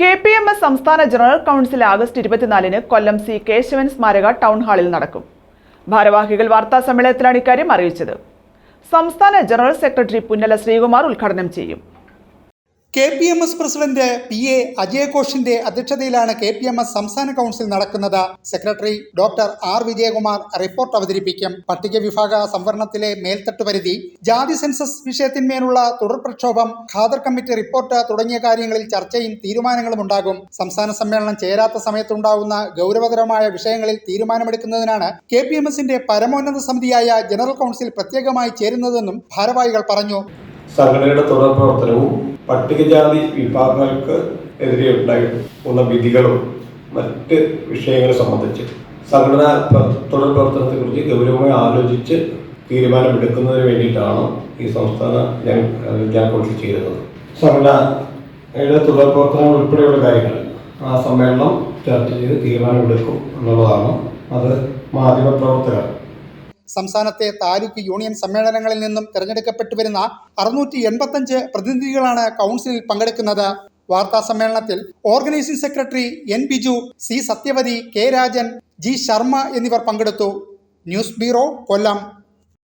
K P M S സംസ്ഥാന general council August ഇരുപത്തിനാലിന് Kollam C Keshavan സ്മാരക ടൗൺ ഹാളിൽ നടക്കും. ഭാരവാഹികൾ വാർത്താ സമ്മേളനത്തിലാണ് ഇക്കാര്യം അറിയിച്ചത്. സംസ്ഥാന ജനറൽ സെക്രട്ടറി പുന്നല ശ്രീകുമാർ ഉദ്ഘാടനം ചെയ്യും. K P M S president P A അജയഘോഷിന്റെ അധ്യക്ഷതയിലാണ് കെ പി എം എസ് സംസ്ഥാന കൗൺസിൽ നടക്കുന്നത്. Secretary doctor R Vijayakumar report അവതരിപ്പിക്കും. പട്ടിക വിഭാഗ സംവരണത്തിലെ മേൽത്തട്ട് പരിധി ജാതി സെൻസസ് വിഷയത്തിന്മേലുള്ള തുടർ പ്രക്ഷോഭം ഖാദർ കമ്മിറ്റി റിപ്പോർട്ട് തുടങ്ങിയ കാര്യങ്ങളിൽ ചർച്ചയും തീരുമാനങ്ങളും ഉണ്ടാകും. സംസ്ഥാന സമ്മേളനം ചേരാത്ത സമയത്തുണ്ടാകുന്ന ഗൗരവതരമായ വിഷയങ്ങളിൽ തീരുമാനമെടുക്കുന്നതിനാണ് കെ പി എം എസിന്റെ പരമോന്നത സമിതിയായ ജനറൽ കൗൺസിൽ പ്രത്യേകമായി ചേരുന്നതെന്നും ഭാരവാഹികൾ പറഞ്ഞു. സംഘടനയുടെ തുടർ പ്രവർത്തനവും പട്ടികജാതി വിഭാഗങ്ങൾക്ക് എതിരെ ഉണ്ടായിട്ടുള്ള വിധികളും മറ്റ് വിഷയങ്ങളെ സംബന്ധിച്ച് സംഘടനാ തുടർ പ്രവർത്തനത്തെക്കുറിച്ച് ഗൗരവമായി ആലോചിച്ച് തീരുമാനമെടുക്കുന്നതിന് വേണ്ടിയിട്ടാണ് ഈ സംസ്ഥാന ഞാൻ കൗൺസിൽ ചെയ്തത്. സംഘടനയുടെ തുടർ പ്രവർത്തനങ്ങൾ ഉൾപ്പെടെയുള്ള കാര്യങ്ങൾ ആ സമ്മേളനം ചർച്ച ചെയ്ത് തീരുമാനമെടുക്കും എന്നുള്ളതാണ്. അത് മാധ്യമപ്രവർത്തകർ സംസ്ഥാനത്തെ താലൂക്ക് യൂണിയൻ സമ്മേളനങ്ങളിൽ നിന്നും തിരഞ്ഞെടുക്കപ്പെട്ടു വരുന്ന അറുന്നൂറ്റി എൺപത്തഞ്ച് പ്രതിനിധികളാണ് കൗൺസിലിൽ പങ്കെടുക്കുന്നത്. വാർത്താ സമ്മേളനത്തിൽ organising secretary N Biju C Sathyavathi K Rajan G Sharma എന്നിവർ പങ്കെടുത്തു. News bureau Kollam.